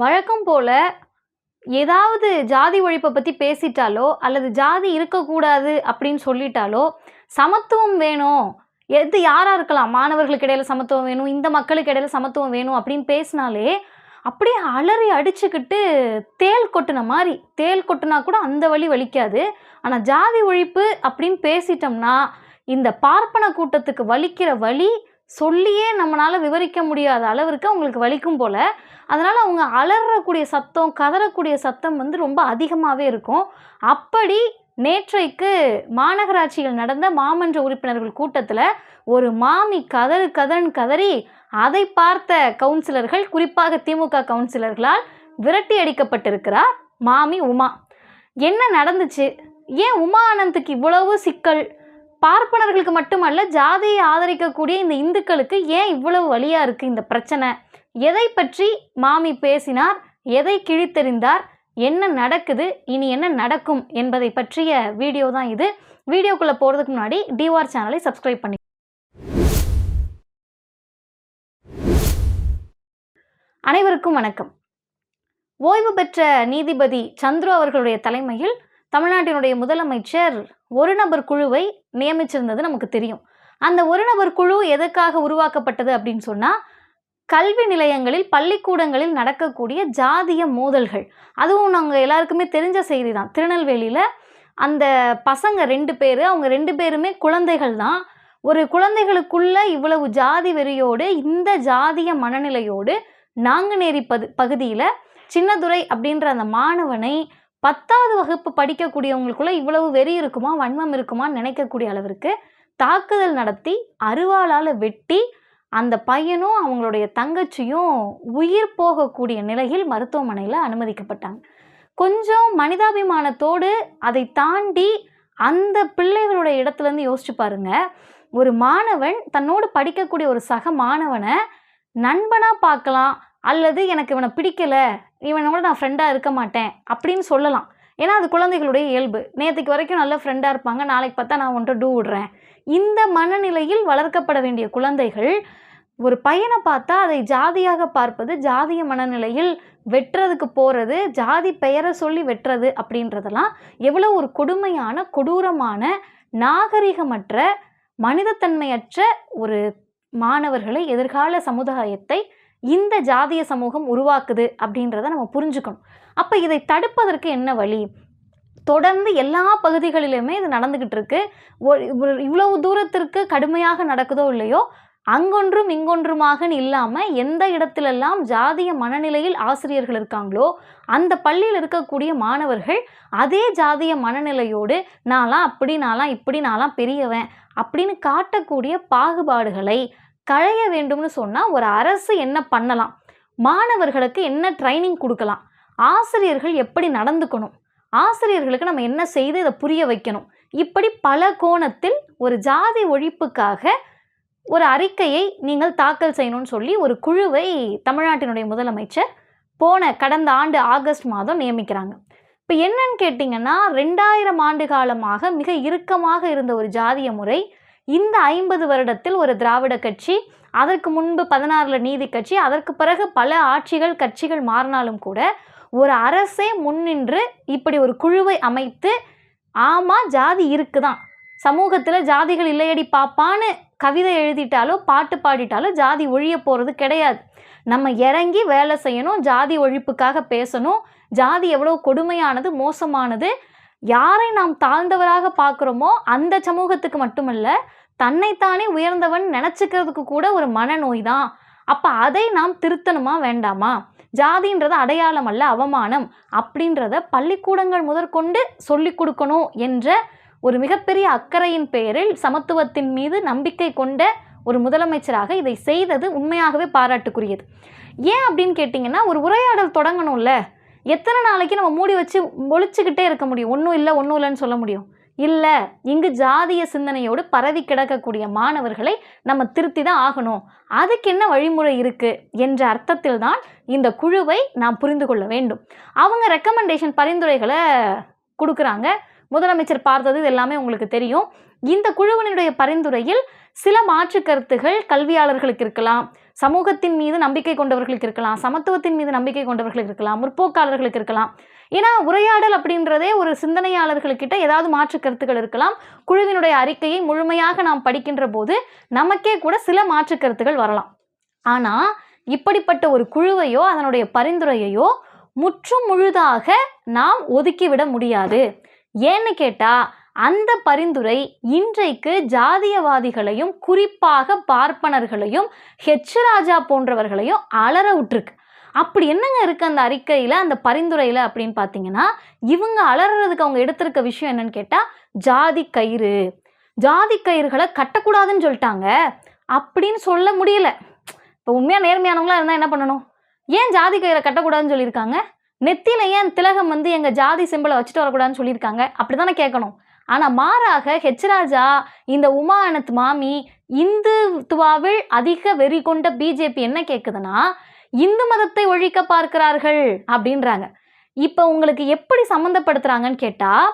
வழக்கம் போல ஏதாவது ஜாதி ஒழிப்பை பற்றி பேசிட்டாலோ அல்லது ஜாதி இருக்கக்கூடாது அப்படின்னு சொல்லிட்டாலோ சமத்துவம் வேணும். எது யாராக இருக்கலாம்? மாணவர்களுக்கு இடையில சமத்துவம் வேணும் இந்த மக்களுக்கு இடையில சமத்துவம் வேணும் அப்படின்னு பேசினாலே அப்படியே அலறி அடிச்சுக்கிட்டு தேள் கொட்டின மாதிரி தேள் கொட்டினா கூட அந்த வழி வலிக்காது. ஆனால் ஜாதி ஒழிப்பு அப்படின்னு பேசிட்டோம்னா இந்த பார்ப்பன கூட்டத்துக்கு வலிக்கிற வழி சொல்லியே நம்மளால் விவரிக்க முடியாத அளவிற்கு அவங்களுக்கு வலிக்கும் போல். அதனால் அவங்க அலறக்கூடிய சத்தம் கதறக்கூடிய சத்தம் வந்து ரொம்ப அதிகமாகவே இருக்கும். அப்படி நேற்றைக்கு மாநகராட்சியில் நடந்த மாமன்ற உறுப்பினர்கள் கூட்டத்தில் ஒரு மாமி கதறு கதன் கதறி அதை பார்த்த கவுன்சிலர்கள் குறிப்பாக திமுக கவுன்சிலர்களால் விரட்டி அடிக்கப்பட்டிருக்கிறார் மாமி உமா. என்ன நடந்துச்சு? ஏன் உமா ஆனந்துக்கு இவ்வளவு சிக்கல்? பார்ப்பனர்களுக்கு மட்டுமல்ல ஜாதியை ஆதரிக்கக்கூடிய இந்த இந்துக்களுக்கு ஏன் இவ்வளவு வழியாக இருக்குது இந்த பிரச்சனை? எதை பற்றி மாமி பேசினார்? எதை கிழித்தெறிந்தார்? என்ன நடக்குது? இனி என்ன நடக்கும் என்பதை பற்றிய வீடியோ தான் இது. வீடியோக்குள்ளே போகிறதுக்கு முன்னாடி டிவார் சேனலை சப்ஸ்கிரைப் பண்ணி அனைவருக்கும் வணக்கம். ஓய்வு பெற்ற நீதிபதி சந்துரு அவர்களுடைய தலைமையில் தமிழ்நாட்டினுடைய முதலமைச்சர் ஒரு நபர் குழுவை நியமிச்சிருந்தது நமக்கு தெரியும். அந்த ஒரு நபர் குழு எதற்காக உருவாக்கப்பட்டது அப்படின்னு சொன்னால் கல்வி நிலையங்களில் பள்ளிக்கூடங்களில் நடக்கக்கூடிய ஜாதிய மோதல்கள். அதுவும் நாங்கள் எல்லாருக்குமே தெரிஞ்ச செய்தி தான் திருநெல்வேலியில் அந்த பசங்க ரெண்டு பேர் அவங்க ரெண்டு பேருமே குழந்தைகள் தான். ஒரு குழந்தைகளுக்குள்ள இவ்வளவு ஜாதி வெறியோடு இந்த ஜாதிய மனநிலையோடு நாங்குநேரி பது பகுதியில் சின்னதுரை அப்படின்ற அந்த மாணவனை பத்தாவது வகுப்பு படிக்கக்கூடியவங்களுக்குள்ள இவ்வளவு வெறி இருக்குமா வன்மம் இருக்குமான்னு நினைக்கக்கூடிய அளவிற்கு தாக்குதல் நடத்தி அருவாளால் வெட்டி அந்த பையனும் அவங்களுடைய தங்கச்சியும் உயிர் போகக்கூடிய நிலையில் மருத்துவமனையில் அனுமதிக்கப்பட்டாங்க. கொஞ்சம் மனிதாபிமானத்தோடு அதை தாண்டி அந்த பிள்ளைகளுடைய இடத்துலேருந்து யோசிச்சு பாருங்க. ஒரு மாணவன் தன்னோடு படிக்கக்கூடிய ஒரு சக மாணவனை நண்பனாக பார்க்கலாம் அல்லது எனக்கு இவனை பிடிக்கல இவனோட நான் ஃப்ரெண்டாக இருக்க மாட்டேன் அப்படின்னு சொல்லலாம். ஏன்னா அது குழந்தைகளுடைய இயல்பு. நேற்றுக்கு வரைக்கும் நல்ல ஃப்ரெண்டாக இருப்பாங்க. நாளைக்கு பார்த்தா நான் ஒன்றை டூ விடுறேன். இந்த மனநிலையில் வளர்க்கப்பட வேண்டிய குழந்தைகள் ஒரு பையனை பார்த்தா அதை ஜாதியாக பார்ப்பது ஜாதிய மனநிலையில் வெட்டுறதுக்கு போகிறது ஜாதி பெயரை சொல்லி வெட்டுறது அப்படின்றதெல்லாம் எவ்வளோ ஒரு கொடுமையான கொடூரமான நாகரிகமற்ற மனிதத்தன்மையற்ற ஒரு மாணவர்களை எதிர்கால சமுதாயத்தை இந்த ஜாதிய சமூகம் உருவாக்குது அப்படின்றத நம்ம புரிஞ்சுக்கணும். அப்போ இதை தடுப்பதற்கு என்ன வழி? தொடர்ந்து எல்லா பகுதிகளிலுமே இது நடந்துக்கிட்டு இருக்கு. ஒரு- இவ்வளவு தூரத்திற்கு கடுமையாக நடக்குதோ இல்லையோ அங்கொன்றும் இங்கொன்றுமாக இல்லாமல் எந்த இடத்திலெல்லாம் ஜாதிய மனநிலையில் ஆசிரியர்கள் இருக்காங்களோ அந்த பள்ளியில் இருக்கக்கூடிய மாணவர்கள் அதே ஜாதிய மனநிலையோடு நான்லாம் அப்படி நான்லாம் இப்படி நான்லாம் பெரியவன் அப்படின்னு காட்டக்கூடிய பாகுபாடுகளை களைய வேண்டும்னு சொன்னால் ஒரு அரசு என்ன பண்ணலாம்? மாணவர்களுக்கு என்ன ட்ரைனிங் கொடுக்கலாம்? ஆசிரியர்கள் எப்படி நடந்துக்கணும்? ஆசிரியர்களுக்கு நம்ம என்ன செய்து இதை புரிய வைக்கணும்? இப்படி பல கோணத்தில் ஒரு ஜாதி ஒழிப்புக்காக ஒரு அறிக்கையை நீங்கள் தாக்கல் செய்யணும்னு சொல்லி ஒரு குழுவை தமிழ்நாட்டினுடைய முதலமைச்சர் போன கடந்த ஆண்டு ஆகஸ்ட் மாதம் நியமிக்கிறாங்க. இப்போ என்னன்னு கேட்டிங்கன்னா ரெண்டாயிரம் ஆண்டு காலமாக மிக இறுக்கமாக இருந்த ஒரு ஜாதிய முறை இந்த ஐம்பது வருடத்தில் ஒரு திராவிட கட்சி அதற்கு முன்பு பதினாறில் நீதி கட்சி அதற்கு பிறகு பல ஆட்சிகள் கட்சிகள் மாறினாலும் கூட ஒரு அரசே முன்னின்று இப்படி ஒரு குழுவை அமைத்து ஆமாம் ஜாதி இருக்குதான். சமூகத்தில் ஜாதிகள் இல்லையடி பாப்பான்னு கவிதை எழுதிட்டாலோ பாட்டு பாடிட்டாலோ ஜாதி ஒழிய போகிறது கிடையாது. நம்ம இறங்கி வேலை செய்யணும் ஜாதி ஒழிப்புக்காக பேசணும் ஜாதி எவ்வளோ கொடுமையானது மோசமானது யாரை நாம் தாழ்ந்தவராக பார்க்குறோமோ அந்த சமூகத்துக்கு மட்டுமல்ல தன்னைத்தானே உயர்ந்தவன் நினச்சிக்கிறதுக்கு கூட ஒரு மனநோய் தான் அப்போ அதை நாம் திருத்தணுமா வேண்டாமா? ஜாதின்றது அடையாளம் அல்ல அவமானம் அப்படின்றத பள்ளிக்கூடங்கள் முதற்கொண்டு சொல்லிக் கொடுக்கணும் என்ற ஒரு மிகப்பெரிய அக்கறையின் பெயரில் சமத்துவத்தின் மீது நம்பிக்கை கொண்ட ஒரு முதலமைச்சராக இதை செய்தது உண்மையாகவே பாராட்டுக்குரியது. ஏன் அப்படின்னு கேட்டிங்கன்னா ஒரு உரையாடல் தொடங்கணும்ல. எத்தனை நாளைக்கு நம்ம மூடி வச்சு ஒழிச்சுக்கிட்டே இருக்க முடியும்? ஒன்றும் இல்லை ஒன்றும் இல்லைன்னு சொல்ல முடியும். இல்லை இங்கு ஜாதிய சிந்தனையோடு பரவி கிடக்கக்கூடிய மாணவர்களை நம்ம திருத்தி தான் ஆகணும். அதுக்கு என்ன வழிமுறை இருக்குது என்ற அர்த்தத்தில் தான் இந்த குழுவை நாம் புரிந்து கொள்ள வேண்டும். அவங்க ரெக்கமெண்டேஷன் பரிந்துரைகளை கொடுக்குறாங்க. முதலமைச்சர் பார்த்தது இது எல்லாமே உங்களுக்கு தெரியும். இந்த குழுவினுடைய பரிந்துரையில் சில மாற்று கருத்துகள் கல்வியாளர்களுக்கு இருக்கலாம். சமூகத்தின் மீது நம்பிக்கை கொண்டவர்களுக்கு இருக்கலாம். சமத்துவத்தின் மீது நம்பிக்கை கொண்டவர்களுக்கு இருக்கலாம். முற்போக்காளர்களுக்கு இருக்கலாம். ஏன்னா உரையாடல் அப்படின்றதே ஒரு சிந்தனையாளர்களுக்கிட்ட ஏதாவது மாற்று கருத்துக்கள் இருக்கலாம். குழுவினுடைய அறிக்கையை முழுமையாக நாம் படிக்கின்ற போது நமக்கே கூட சில மாற்று கருத்துக்கள் வரலாம். ஆனால் இப்படிப்பட்ட ஒரு குழுவையோ அதனுடைய பரிந்துரையையோ முற்றும் முழுதாக நாம் ஒதுக்கிவிட முடியாது. ஏன்னு கேட்டால் அந்த பரிந்துரை இன்றைக்கு ஜாதியவாதிகளையும் குறிப்பாக பார்ப்பனர்களையும் ஹெச் ராஜா போன்றவர்களையும் அலற விட்டுருக்கு. அப்படி என்னங்க இருக்குது அந்த அறிக்கையில் அந்த பரிந்துரையில் அப்படின்னு பார்த்தீங்கன்னா இவங்க அலறதுக்கு அவங்க எடுத்திருக்க விஷயம் என்னன்னு கேட்டால் ஜாதி கயிறு. ஜாதி கயிறுகளை கட்டக்கூடாதுன்னு சொல்லிட்டாங்க. அப்படின்னு சொல்ல முடியல. இப்போ உண்மையாக நேர்மையானவங்களாக இருந்தால் என்ன பண்ணணும்? ஏன் ஜாதி கயிறை கட்டக்கூடாதுன்னு சொல்லியிருக்காங்க? நெத்தியில் ஏன் திலகம் வந்து எங்கள் ஜாதி சிம்பிளை வச்சுட்டு வரக்கூடாதுன்னு சொல்லியிருக்காங்க? அப்படி தானே கேட்கணும். ஆனால் மாறாக ஹெச் ராஜா இந்த உமா அனத் மாமி இந்துத்துவாவில் அதிக வெறி கொண்ட பிஜேபி என்ன கேட்குதுன்னா இந்து மதத்தை ஒழிக்க பார்க்கிறார்கள் அப்படின்றாங்க. இப்போ உங்களுக்கு எப்படி சம்மந்தப்படுத்துகிறாங்கன்னு கேட்டால்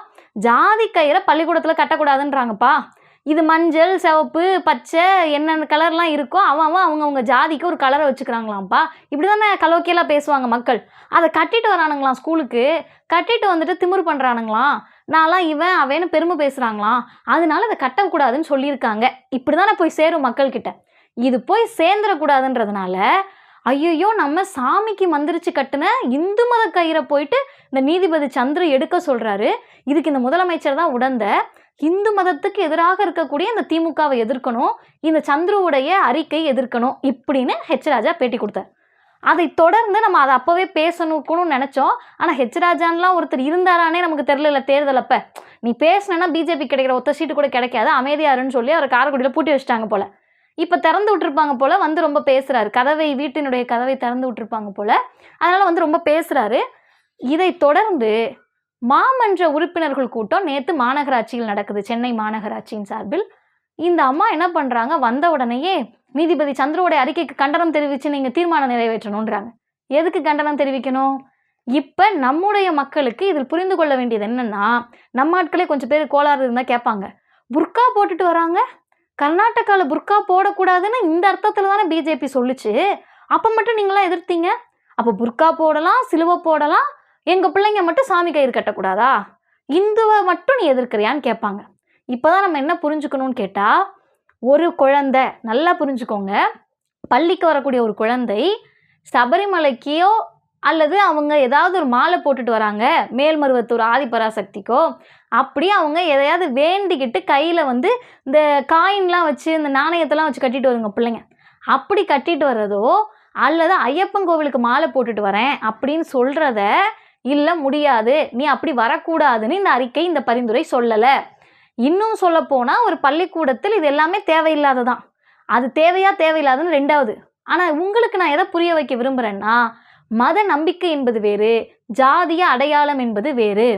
ஜாதி கயிறை பள்ளிக்கூடத்தில் கட்டக்கூடாதுன்றாங்கப்பா. இது மஞ்சள் சிவப்பு பச்சை என்னென்ன கலர்லாம் இருக்கோ அவன் அவன் அவங்கவுங்க ஜாதிக்கு ஒரு கலரை வச்சுக்கிறாங்களாம்ப்பா. இப்படி தானே கலோக்கியெல்லாம் பேசுவாங்க மக்கள். அதை கட்டிட்டு வரானுங்களாம் ஸ்கூலுக்கு கட்டிட்டு வந்துட்டு திமிரு பண்ணுறானுங்களாம் நான்லாம் இவன் அவன்னு பெருமை பேசுகிறாங்களாம் அதனால அதை கட்டக்கூடாதுன்னு சொல்லியிருக்காங்க. இப்படி தானே போய் சேரும் மக்கள்கிட்ட. இது போய் சேர்ந்துடக்கூடாதுன்றதுனால ஐயையோ நம்ம சாமிக்கு மந்திரிச்சு கட்டின இந்து மத கயிறை போயிட்டு இந்த நீதிபதி சந்திர எடுக்க சொல்கிறாரு இதுக்கு இந்த முதலமைச்சர் தான் உடந்த. இந்து மதத்துக்கு எதிராக இருக்கக்கூடிய இந்த திமுகவை எதிர்க்கணும். இந்த சந்துருவுடைய அறிக்கை எதிர்க்கணும். இப்படின்னு ஹெச் ராஜா பேட்டி கொடுத்தார். அதை தொடர்ந்து நம்ம அதை அப்போவே பேசணுக்கணும்னு நினச்சோம். ஆனால் ஹெச் ராஜான்லாம் ஒருத்தர் இருந்தாரானே நமக்கு தெரியல தேர்தல் அப்போ நீ பேசினா பிஜேபி கிடைக்கிற ஒத்த சீட்டு கூட கிடைக்காது அமைதியாருன்னு சொல்லி அவர் காரைக்குடியில் பூட்டி வச்சுட்டாங்க போல். இப்போ திறந்து விட்டுருப்பாங்க போல் வந்து ரொம்ப பேசுகிறாரு கதவை வீட்டினுடைய கதவை திறந்து விட்டுருப்பாங்க போல். அதனால் வந்து ரொம்ப பேசுகிறாரு இதை தொடர்ந்து மாமன்ற உறுப்பினர்கள் கூட்டம் நேற்று மாநகராட்சியில் நடக்குது சென்னை மாநகராட்சியின் சார்பில். இந்த அம்மா என்ன பண்ணுறாங்க வந்த உடனேயே நீதிபதி சந்திரோடைய அறிக்கைக்கு கண்டனம் தெரிவித்து நீங்கள் தீர்மானம் நிறைவேற்றணுன்றாங்க எதுக்கு கண்டனம் தெரிவிக்கணும்? இப்போ நம்முடைய மக்களுக்கு இதில் புரிந்து கொள்ள வேண்டியது என்னென்னா நம்ம ஆட்களே கொஞ்சம் பேர் கோளாறு இருந்தால் கேட்பாங்க. புர்கா போட்டுட்டு வராங்க? கர்நாடகாவில் புர்கா போடக்கூடாதுன்னு இந்த அர்த்தத்தில் தானே பிஜேபி சொல்லிச்சு. அப்போ மட்டும் நீங்களாம் எதிர்த்தீங்க? அப்போ புர்கா போடலாம் சிலுவை போடலாம் எங்கள் பிள்ளைங்க மட்டும் சாமி கயிறு கட்டக்கூடாதா? இந்துவை மட்டும் நீ எதிர்க்கிறியான்னு கேட்பாங்க. இப்போ தான் நம்ம என்ன புரிஞ்சுக்கணும்னு கேட்டால் ஒரு குழந்தை நல்லா புரிஞ்சுக்கோங்க. பள்ளிக்கு வரக்கூடிய ஒரு குழந்தை சபரிமலைக்கோ அல்லது அவங்க ஏதாவது ஒரு மாலை போட்டுட்டு வராங்க மேல்மருவத்தூர் ஆதிபராசக்திக்கோ அப்படி அவங்க எதையாவது வேண்டிக்கிட்டு கையில் வந்து இந்த காயின்லாம் வச்சு இந்த நாணயத்தெல்லாம் வச்சு கட்டிட்டு வருங்க பிள்ளைங்க. அப்படி கட்டிட்டு வர்றதோ அல்லது ஐயப்பன் கோவிலுக்கு மாலை போட்டுட்டு வரேன் அப்படின்னு சொல்கிறத இல்லை முடியாது. நீ அப்படி வரக்கூடாதுன்னு இந்த அறிக்கை இந்த பரிந்துரை சொல்லலை. இன்னும் சொல்லப்போனால் ஒரு பள்ளிக்கூடத்தில் இது எல்லாமே தேவையில்லாததான். அது தேவையா தேவையில்லாதுன்னு ரெண்டாவது. ஆனால் உங்களுக்கு நான் எதை புரிய வைக்க விரும்புகிறேன்னா மத நம்பிக்கை என்பது வேறு ஜாதிய அடையாளம் என்பது வேறு.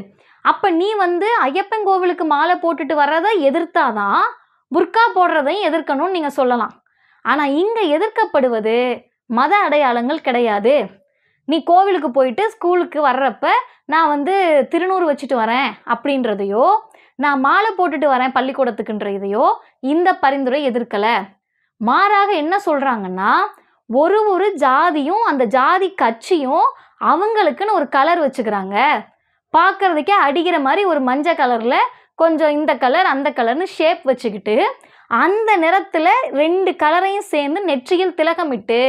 அப்போ நீ வந்து ஐயப்பன் கோவிலுக்கு மாலை போட்டுட்டு வர்றதை எதிர்த்தாதான் புர்கா போடுறதையும் எதிர்க்கணும்னு நீங்கள் சொல்லலாம். ஆனால் இங்கே எதிர்க்கப்படுவது மத அடையாளங்கள் கிடையாது. நீ கோவிலுக்கு போயிட்டு ஸ்கூலுக்கு வர்றப்ப நான் வந்து திருநூறு வச்சுட்டு வரேன் அப்படின்றதையோ நான் மாலை போட்டுட்டு வரேன் பள்ளிக்கூடத்துக்குன்ற இதையோ இந்த பரிந்துரை எதிர்க்கலை. மாறாக என்ன சொல்கிறாங்கன்னா ஒரு ஒரு ஜாதியும் அந்த ஜாதி கட்சியும் அவங்களுக்குன்னு ஒரு கலர் வச்சுக்கிறாங்க. பார்க்குறதுக்கே அடிக்கிற மாதிரி ஒரு மஞ்சள் கலரில் கொஞ்சம் இந்த கலர் அந்த கலர்னு ஷேப் வச்சுக்கிட்டு அந்த நிறத்தில் ரெண்டு கலரையும் சேர்ந்து நெற்றியில் திலகமிட்டு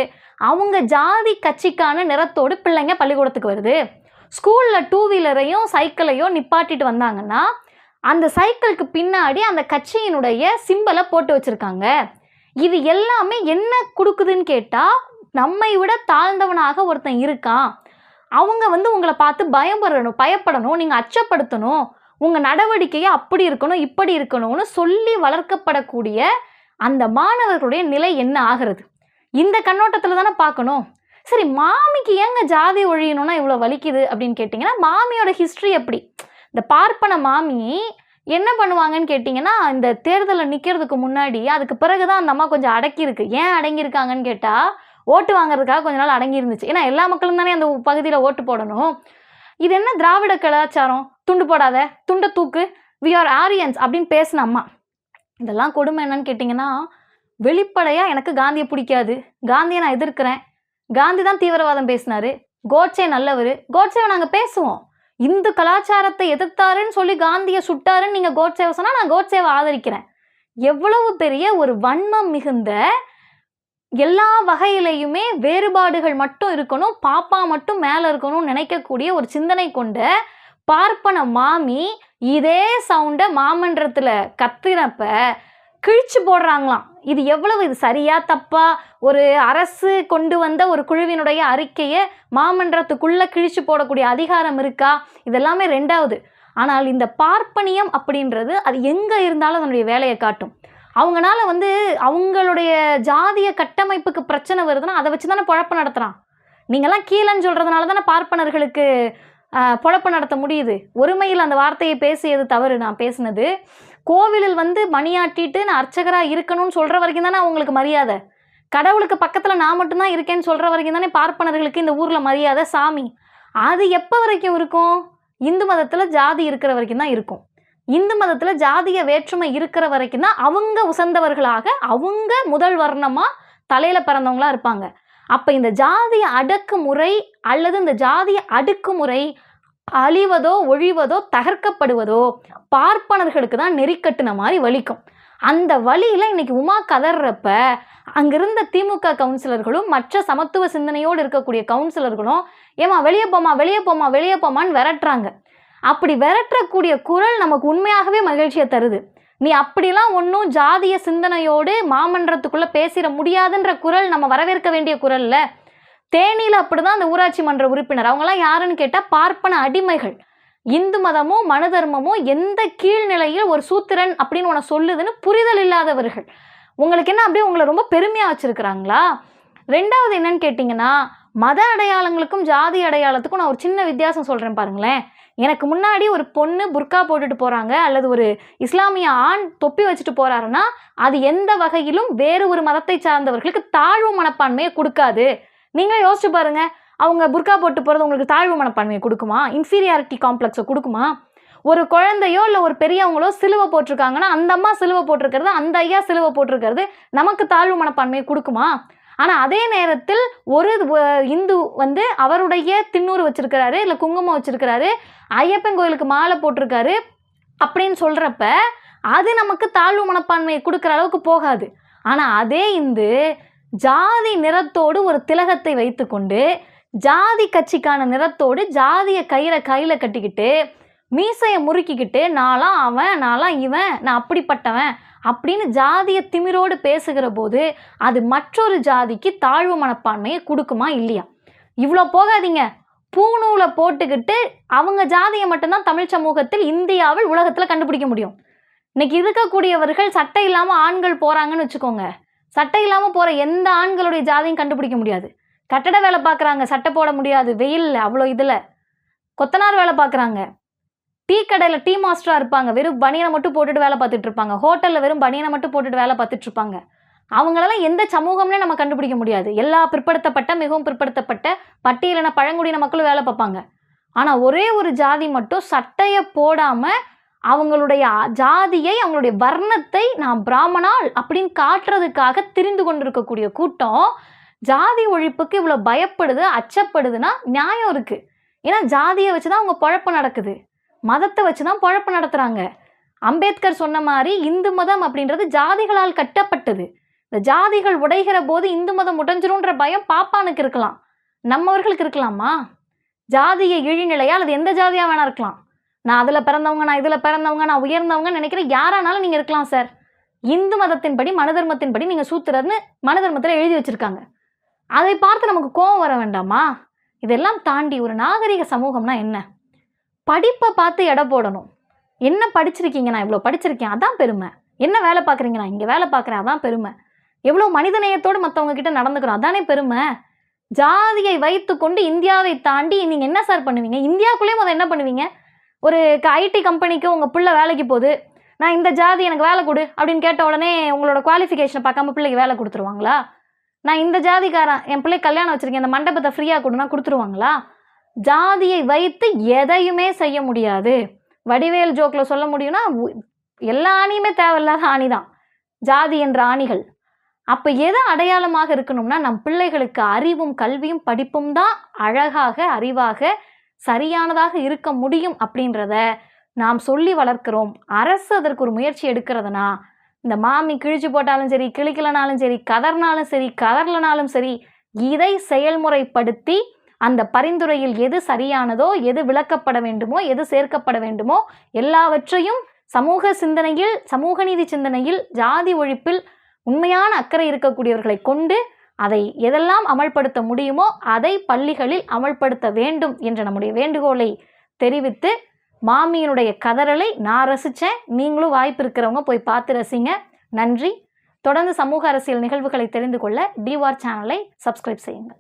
அவங்க ஜாதி கட்சிக்கான நிறத்தோடு பிள்ளைங்க பள்ளிக்கூடத்துக்கு வருது. ஸ்கூலில் டூ வீலரையும் சைக்கிளையும் நிப்பாட்டிட்டு வந்தாங்கன்னா அந்த சைக்கிளுக்கு பின்னாடி அந்த கட்சியினுடைய சிம்பலை போட்டு வச்சுருக்காங்க. இது எல்லாமே என்ன கொடுக்குதுன்னு கேட்டால் நம்மை விட தாழ்ந்தவனாக ஒருத்தன் இருக்கான். அவங்க வந்து உங்களை பார்த்து பயப்படணும் பயப்படணும் நீங்கள் அச்சப்படுத்தணும். உங்கள் நடவடிக்கையை அப்படி இருக்கணும் இப்படி இருக்கணும்னு சொல்லி வளர்க்கப்படக்கூடிய அந்த மாணவர்களுடைய நிலை என்ன ஆகிறது? இந்த கண்ணோட்டத்தில் தானே பார்க்கணும். சரி மாமிக்கு ஏங்க ஜாதி ஒழியணும்னா இவ்வளோ வலிக்குது அப்படின்னு கேட்டிங்கன்னா மாமியோட ஹிஸ்ட்ரி எப்படி? இந்த பார்ப்பன மாமி என்ன பண்ணுவாங்கன்னு கேட்டிங்கன்னா இந்த தேர்தலில் நிற்கிறதுக்கு முன்னாடி அதுக்கு பிறகு தான் அந்த அம்மா கொஞ்சம் அடக்கியிருக்கு. ஏன் அடங்கியிருக்காங்கன்னு கேட்டால் ஓட்டு வாங்குறதுக்காக கொஞ்ச நாள் அடங்கி இருந்துச்சு ஏன்னா எல்லா மக்களும் தானே அந்த பகுதியில் ஓட்டு போடணும். இது என்ன திராவிட கலாச்சாரம்? துண்டு போடாத துண்டை தூக்கு வி ஆர் ஆரியன்ஸ் அப்படின்னு பேசின அம்மா. இதெல்லாம் கொடுமை என்னன்னு கேட்டிங்கன்னா வெளிப்படையாக எனக்கு காந்தியை பிடிக்காது. காந்தியை நான் எதிர்க்கிறேன். காந்தி தான் தீவிரவாதம் பேசினார். கோட்சே நல்லவர். கோட்சேவை நாங்கள் பேசுவோம். இந்து கலாச்சாரத்தை எதிர்த்தாருன்னு சொல்லி காந்தியை சுட்டாருன்னு நீங்கள் கோட்சேவை சொன்னால் நான் கோட்சேவை ஆதரிக்கிறேன். எவ்வளவு பெரிய ஒரு வன்மம் மிகுந்த எல்லா வகையிலையுமே வேறுபாடுகள் மட்டும் இருக்கணும் பாப்பா மட்டும் மேலே இருக்கணும்னு நினைக்கக்கூடிய ஒரு சிந்தனை கொண்ட பார்ப்பன மாமி இதே சவுண்டை மாமன்றத்தில் கத்தினப்ப கிழிச்சு போடுறாங்களாம். இது எவ்வளவு இது சரியா தப்பா? ஒரு அரசு கொண்டு வந்த ஒரு குழுவினுடைய அறிக்கையை மாமன்றத்துக்குள்ளே கிழிச்சு போடக்கூடிய அதிகாரம் இருக்கா? இதெல்லாமே ரெண்டாவது. ஆனால் இந்த பார்ப்பனியம் அப்படின்றது அது எங்கே இருந்தாலும் அதனுடைய வேலையை காட்டும். அவங்கனால வந்து அவங்களுடைய ஜாதிய கட்டமைப்புக்கு பிரச்சனை வருதுன்னா அதை வச்சு தானே பொழப்பு நடத்துகிறான் நீங்களாம் கீழேன்னு சொல்கிறதுனால தானே பார்ப்பனர்களுக்கு ஆஹ், பொழப்பு நடத்த முடியுது. ஒருமையில் அந்த வார்த்தையை பேசியது தவறு. நான் பேசினது கோவிலில் வந்து மணியாட்டிட்டு நான் அர்ச்சகராக இருக்கணும்னு சொல்கிற வரைக்கும் தானே அவங்களுக்கு மரியாதை? கடவுளுக்கு பக்கத்தில் நான் மட்டும்தான் இருக்கேன்னு சொல்கிற வரைக்கும் தானே பார்ப்பனர்களுக்கு இந்த ஊரில் மரியாதை சாமி? அது எப்போ வரைக்கும் இருக்கும்? இந்து மதத்தில் ஜாதி இருக்கிற வரைக்கும் தான் இருக்கும். இந்து மதத்தில் ஜாதிய வேற்றுமை இருக்கிற வரைக்கும் தான் அவங்க உசந்தவர்களாக அவங்க முதல் வர்ணமாக தலையில் பிறந்தவங்களா இருப்பாங்க. அப்போ இந்த ஜாதிய அடக்குமுறை அல்லது இந்த ஜாதிய அடக்குமுறை அழிவதோ ஒழிவதோ தகர்க்கப்படுவதோ பார்ப்பனர்களுக்கு தான் நெறிக்கட்டுன மாதிரி வலிக்கும். அந்த வழியில் இன்னைக்கு உமா கதறப்ப அங்கிருந்த திமுக கவுன்சிலர்களும் மற்ற சமத்துவ சிந்தனையோடு இருக்கக்கூடிய கவுன்சிலர்களும் ஏமா வெளியே போமா வெளியே போமா வெளியே போமான்னு விரட்டுறாங்க. அப்படி விரட்டக்கூடிய குரல் நமக்கு உண்மையாகவே மகிழ்ச்சியை தருது. நீ அப்படிலாம் ஒன்றும் ஜாதிய சிந்தனையோடு மாமன்றத்துக்குள்ளே பேசிட முடியாதுன்ற குரல் நம்ம வரவேற்க வேண்டிய குரல்ல தேனியில் அப்படிதான் அந்த ஊராட்சி மன்ற உறுப்பினர். அவங்களாம் யாருன்னு கேட்டால் பார்ப்பன அடிமைகள். இந்து மதமும் மன தர்மமோ எந்த கீழ்நிலையில் ஒரு சூத்திரன் அப்படின்னு உன சொல்லுதுன்னு புரிதல் இல்லாதவர்கள். உங்களுக்கு என்ன அப்படியே உங்களை ரொம்ப பெருமையாக வச்சுருக்கிறாங்களா? ரெண்டாவது என்னன்னு கேட்டிங்கன்னா மத அடையாளங்களுக்கும் ஜாதி அடையாளத்துக்கும் நான் ஒரு சின்ன வித்தியாசம் சொல்கிறேன் பாருங்களேன். எனக்கு முன்னாடி ஒரு பொண்ணு புர்கா போட்டுட்டு போகிறாங்க அல்லது ஒரு இஸ்லாமிய ஆண் தொப்பி வச்சுட்டு போகிறாருன்னா அது எந்த வகையிலும் வேறு ஒரு மதத்தை சார்ந்தவர்களுக்கு தாழ்வு மனப்பான்மையை கொடுக்காது. நீங்களே யோசிச்சு பாருங்க. அவங்க புர்கா போட்டு போகிறது உங்களுக்கு தாழ்வு மனப்பான்மையை கொடுக்குமா? இன்ஃபீரியாரிட்டி காம்ப்ளெக்ஸை கொடுக்குமா? ஒரு குழந்தையோ இல்லை ஒரு பெரியவங்களோ சிலுவை போட்டிருக்காங்கன்னா அந்த அம்மா சிலுவை போட்டிருக்கிறது அந்த ஐயா சிலுவை போட்டிருக்கிறது நமக்கு தாழ்வு மனப்பான்மையை கொடுக்குமா? ஆனால் அதே நேரத்தில் ஒரு இந்து வந்து அவருடைய திண்ணூறு வச்சிருக்கிறாரு இல்லை குங்குமம் வச்சிருக்கிறாரு ஐயப்பன் கோயிலுக்கு மாலை போட்டிருக்காரு அப்படின்னு சொல்கிறப்ப அது நமக்கு தாழ்வு மனப்பான்மையை கொடுக்குற அளவுக்கு போகாது. ஆனால் அதே இந்து ஜாதி நிறத்தோடு ஒரு திலகத்தை வைத்துக்கொண்டு ஜாதி கட்சிக்கான நிறத்தோடு ஜாதிய கயிறை கையில் கட்டிக்கிட்டு மீசையை முறுக்கிக்கிட்டு நான்லாம் அவன் நான்லாம் இவன் நான் அப்படிப்பட்டவன் அப்படின்னு ஜாதிய திமிரோடு பேசுகிற போது அது மற்றொரு ஜாதிக்கு தாழ்வு மனப்பான்மையை கொடுக்குமா இல்லையா? இவ்வளோ போகாதீங்க. பூணூலை போட்டுக்கிட்டு அவங்க ஜாதியை மட்டும்தான் தமிழ் சமூகத்தில் இந்தியாவில் உலகத்தில் கண்டுபிடிக்க முடியும். இன்னைக்கு இருக்கக்கூடியவர்கள் சட்டை இல்லாமல் ஆண்கள் போகிறாங்கன்னு வச்சுக்கோங்க. சட்டை இல்லாமல் போகிற எந்த ஆண்களுடைய ஜாதியும் கண்டுபிடிக்க முடியாது. கட்டட வேலை பார்க்குறாங்க சட்டை போட முடியாது வெயில் அவ்வளோ இதில். கொத்தனார் வேலை பார்க்குறாங்க டீ கடையில் டீ மாஸ்டராக இருப்பாங்க வெறும் பனியனை மட்டும் போட்டுட்டு வேலை பார்த்துட்டு இருப்பாங்க. ஹோட்டலில் வெறும் பனியனை மட்டும் போட்டுட்டு வேலை பார்த்துட்டு இருப்பாங்க. அவங்களெல்லாம் எந்த சமூகம்னே நம்ம கண்டுபிடிக்க முடியாது. எல்லா பிற்படுத்தப்பட்ட மிகவும் பிற்படுத்தப்பட்ட பட்டியலின பழங்குடியின மக்களும் வேலை பார்ப்பாங்க. ஆனால் ஒரே ஒரு ஜாதி மட்டும் சட்டையை போடாமல் அவங்களுடைய ஜாதியை அவங்களுடைய வர்ணத்தை நான் பிராமணாள் அப்படின்னு காட்டுறதுக்காக திரிந்து கொண்டிருக்கக்கூடிய கூட்டம் ஜாதி ஒழிப்புக்கு இவ்வளோ பயப்படுது அச்சப்படுதுன்னா நியாயம் இருக்குது ஏன்னா ஜாதியை வச்சு தான் அவங்க பழப்பு நடக்குது. மதத்தை வச்சு தான் பழப்பு நடத்துகிறாங்க அம்பேத்கர் சொன்ன மாதிரி இந்து மதம் அப்படின்றது ஜாதிகளால் கட்டப்பட்டது. இந்த ஜாதிகள் உடைகிற போது இந்து மதம் உடைஞ்சிரும்ன்ற பயம் பாப்பானுக்கு இருக்கலாம். நம்மவர்களுக்கு இருக்கலாமா? ஜாதிய இழிநிலையால் அது எந்த ஜாதியாக வேணா இருக்கலாம். நான் அதில் பிறந்தவங்க நான் இதில் பிறந்தவங்க நான் உயர்ந்தவங்க நினைக்கிற யாரானாலும் நீங்கள் இருக்கலாம் சார் இந்து மதத்தின்படி மனு தர்மத்தின்படி நீங்கள் சூத்துறர்னு மனு தர்மத்தில் எழுதி வச்சுருக்காங்க. அதை பார்த்து நமக்கு கோபம் வர வேண்டாமா? இதெல்லாம் தாண்டி ஒரு நாகரிக சமூகம்னா என்ன? படிப்பை பார்த்து எடை போடணும். என்ன படிச்சிருக்கீங்க? நான் இவ்வளோ படிச்சிருக்கேன். அதான் பெருமை. என்ன வேலை பார்க்குறீங்க? நான் இங்கே வேலை பார்க்குறேன். அதான் பெருமை. எவ்வளோ மனிதநேயத்தோடு மற்றவங்க கிட்ட நடந்துக்கிறோம் அதானே பெருமை. ஜாதியை வைத்துக்கொண்டு இந்தியாவை தாண்டி நீங்கள் என்ன சார் பண்ணுவீங்க? இந்தியாவுக்குள்ளேயே முதல்ல என்ன பண்ணுவீங்க? ஒரு ஐடி கம்பெனிக்கு உங்கள் பிள்ளை வேலைக்கு போகுது நான் இந்த ஜாதி எனக்கு வேலை கொடு அப்படின்னு கேட்ட உடனே உங்களோட குவாலிஃபிகேஷனை பார்க்காம பிள்ளைக்கு வேலை கொடுத்துருவாங்களா? நான் இந்த ஜாதிக்காரன் என் பிள்ளை கல்யாணம் வச்சுருக்கேன் இந்த மண்டபத்தை ஃப்ரீயாக கொடுனா கொடுத்துருவாங்களா? ஜாதியை வைத்து எதையுமே செய்ய முடியாது. வடிவேல் ஜோக்கில் சொல்ல முடியும்னா எல்லா ஆணியுமே தேவையில்லாத ஆணி தான். ஜாதி என்ற ஆணிகள் அப்போ எது அடையாளமாக இருக்கணும்னா நம் பிள்ளைகளுக்கு அறிவும் கல்வியும் படிப்பும் தான் அழகாக அறிவாக சரியானதாக இருக்க முடியும் அப்படின்றத நாம் சொல்லி வளர்க்கிறோம். அரசு அதற்கு ஒரு முயற்சி எடுக்கிறதுனா இந்த மாமி கிழிச்சு போட்டாலும் சரி கிழிக்கலனாலும் சரி கதர்னாலும் சரி கதர்லனாலும் சரி இதை செயல்முறைப்படுத்தி அந்த பரிந்துரையில் எது சரியானதோ எது விளக்கப்பட வேண்டுமோ எது சேர்க்கப்பட வேண்டுமோ எல்லாவற்றையும் சமூக சிந்தனையில் சமூக நீதி சிந்தனையில் ஜாதி ஒழிப்பில் உண்மையான அக்கறை இருக்கக்கூடியவர்களை கொண்டு அதை எதெல்லாம் அமல்படுத்த முடியுமோ அதை பள்ளிகளில் அமல்படுத்த வேண்டும் என்ற நம்முடைய வேண்டுகோளை தெரிவித்து மாமியினுடைய கதறலை நான் ரசித்தேன் நீங்களும் வாய்ப்பு இருக்கிறவங்க போய் பார்த்து ரசிங்க. நன்றி. தொடர்ந்து சமூக அரசியல் நிகழ்வுகளை தெரிந்து கொள்ள டிவார் சேனலை சப்ஸ்கிரைப் செய்யுங்கள்.